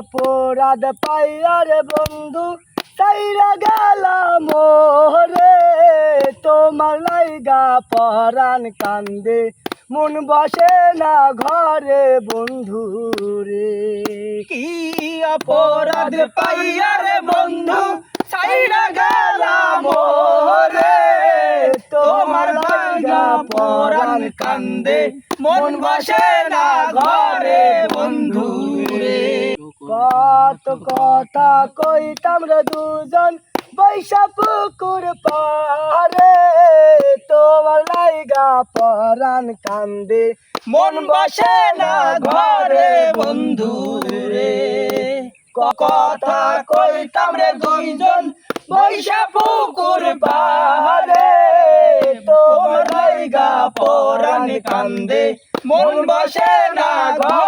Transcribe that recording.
অপরাধ পাইয়ার বন্ধু তাইরা গেলাম রে তোমার লাইগা পরাণ কান্দে, মন বসে না ঘরে বন্ধু রে। কি অপরাধ পাইয়ার বন্ধু সাইরা গেলাম রে তোমার লাগা পরাণ কান্দে, মন বসে না ঘরে বন্ধু কত কথা কইতাম দুজন, বৈশা পুকুর পারে তোমার লাইগা পরাণ কান্দে। মন বসে না ঘরে বন্ধু রে। কথা কইতাম রে দুইজন, বৈশা পুকুর পাহাড়ে। তোমার লাইগা পরাণ কান্দে। মন বসে না ঘরে